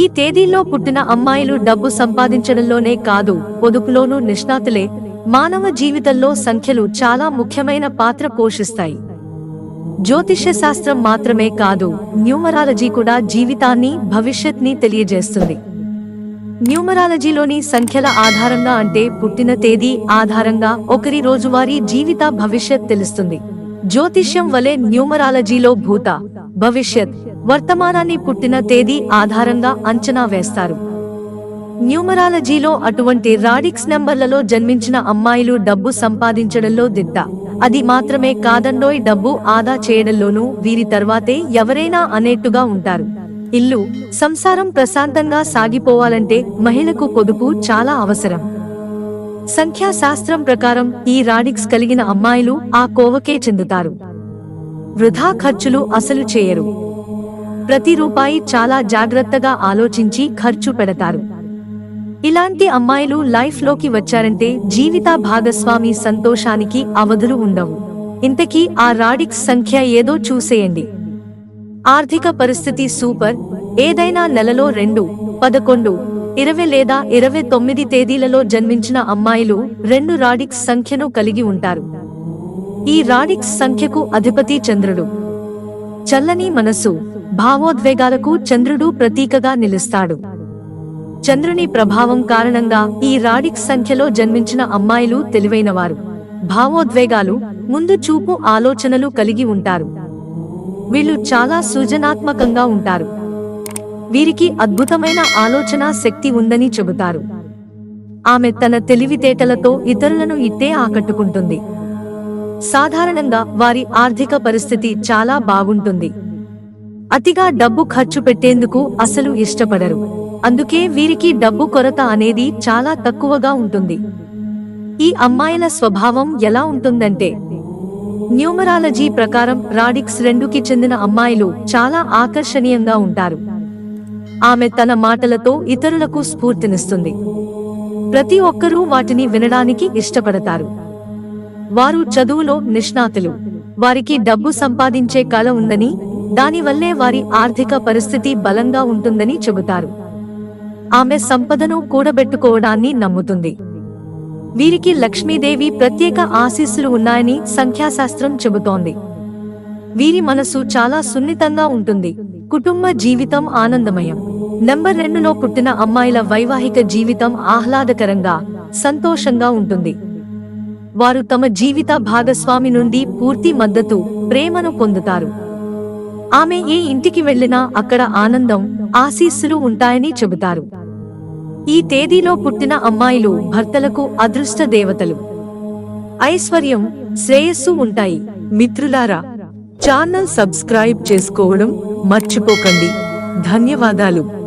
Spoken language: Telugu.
ఈ తేదీల్లో పుట్టిన అమ్మాయిలు డబ్బు సంపాదించడంలోనే కాదు పొదుపులోనూ నిష్ణాతులే. మానవ జీవితంలో సంఖ్యలు చాలా ముఖ్యమైన పాత్ర పోషిస్తాయి. జ్యోతిష్య శాస్త్రం మాత్రమే కాదు న్యూమరాలజీ కూడా జీవితాన్ని భవిష్యత్ని తెలియజేస్తుంది. న్యూమరాలజీలోని సంఖ్యల ఆధారంగా అంటే పుట్టిన తేదీ ఆధారంగా ఒకరి రోజువారీ జీవిత భవిష్యత్ తెలుస్తుంది. జ్యోతిష్యం వలె న్యూమరాలజీలో భూత భవిష్యత్ వర్తమానాన్ని పుట్టిన తేదీ ఆధారంగా అంచనా వేస్తారు. న్యూమరాలజీలో అటువంటి రాడిక్స్ నెంబర్లలో జన్మించిన అమ్మాయిలు డబ్బు సంపాదించడంలో దిట్ట. అది మాత్రమే కాదండోయ్ డబ్బు ఆదా చేయడంలోనూ వీరి తర్వాతే ఎవరైనా అనేట్టుగా ఉంటారు. ఇల్లు సంసారం ప్రశాంతంగా సాగిపోవాలంటే మహిళకు పొదుపు చాలా అవసరం. సంఖ్యాశాస్త్రం ప్రకారం ఈ రాడిక్స్ కలిగిన అమ్మాయిలు ఆ కోవకే చెందుతారు. వృధా ఖర్చులు అసలు చేయరు. ప్రతి రూపాయి చాలా జాగ్రత్తగా ఆలోచించి ఖర్చు పెడతారు. ఇలాంటి అమ్మాయిలు లైఫ్లోకి వచ్చారంటే జీవిత భాగస్వామి సంతోషానికి అవధులు ఉండవు. ఇంతకీ ఆ రాడిక్స్ సంఖ్య ఏదో చూసేయండి. ఆర్థిక పరిస్థితి సూపర్. ఏదైనా నెలలో రెండు పదకొండు ఇరవై లేదా ఇరవై తొమ్మిది తేదీలలో జన్మించిన అమ్మాయిలు రెండు రాడిక్స్ సంఖ్యను కలిగి ఉంటారు. ఈ రాడిక్స్ సంఖ్యకు అధిపతి చంద్రుడు. చల్లని మనసు భావోద్వేగాలకు చంద్రుడు ప్రతీకగా నిలుస్తాడు. చంద్రుని ప్రభావం కారణంగా ఈ రాడిక్స్ సంఖ్యలో జన్మించిన అమ్మాయిలు తెలివైనవారు. భావోద్వేగాలు ముందు చూపు ఆలోచనలు కలిగి ఉంటారు. వీళ్ళు చాలా సృజనాత్మకంగా ఉంటారు. వీరికి అద్భుతమైన ఆలోచన శక్తి ఉందని చెబుతారు. ఆమె తన తెలివితేటలతో ఇతరులను ఇట్టే ఆకట్టుకుంటుంది. సాధారణంగా వారి ఆర్థిక పరిస్థితి చాలా బాగుంటుంది. అతిగా డబ్బు ఖర్చు పెట్టేందుకు అసలు ఇష్టపడరు. అందుకే వీరికి డబ్బు కొరత అనేది చాలా తక్కువగా ఉంటుంది. ఈ అమ్మాయిల స్వభావం ఎలా ఉంటుందంటే న్యూమరాలజీ ప్రకారం రాడిక్స్ రెండుకి చెందిన అమ్మాయిలు చాలా ఆకర్షణీయంగా ఉంటారు. ఆమె తన మాటలతో ఇతరులకు స్ఫూర్తినిస్తుంది. ప్రతి ఒక్కరూ వాటిని వినడానికి ఇష్టపడతారు. వారు చదువులో నిష్ణాతులు. వారికి డబ్బు సంపాదించే కళ ఉందని దానివల్లే వారి ఆర్థిక పరిస్థితి బలంగా ఉంటుందని చెబుతారు. ఆమె సంపదను కూడబెట్టుకోవడాన్ని నమ్ముతుంది. వీరికి లక్ష్మీదేవి ప్రత్యేక ఆశీస్సులు ఉన్నాయని సంఖ్యాశాస్త్రం చెబుతోంది. వీరి మనసు చాలా సున్నితంగా ఉంటుంది. కుటుంబ జీవితం ఆనందమయం. నెంబర్ రెండులో పుట్టిన అమ్మాయిల వైవాహిక జీవితం ఆహ్లాదకరంగా సంతోషంగా ఉంటుంది. వారు తమ జీవిత భాగస్వామి నుండి పూర్తి మద్దతు ప్రేమను పొందుతారు. ఆమె ఏ ఇంటికి వెళ్ళినా అక్కడ ఆనందం ఆశీస్సులు ఉంటాయని చెబుతారు. ఈ తేదీలో పుట్టిన అమ్మాయిలు భర్తలకు అదృష్ట దేవతలు. ఐశ్వర్యం శ్రేయస్సు ఉంటాయి. మిత్రులారా ఛానల్ సబ్స్క్రైబ్ చేసుకోవడం మర్చిపోకండి. ధన్యవాదాలు.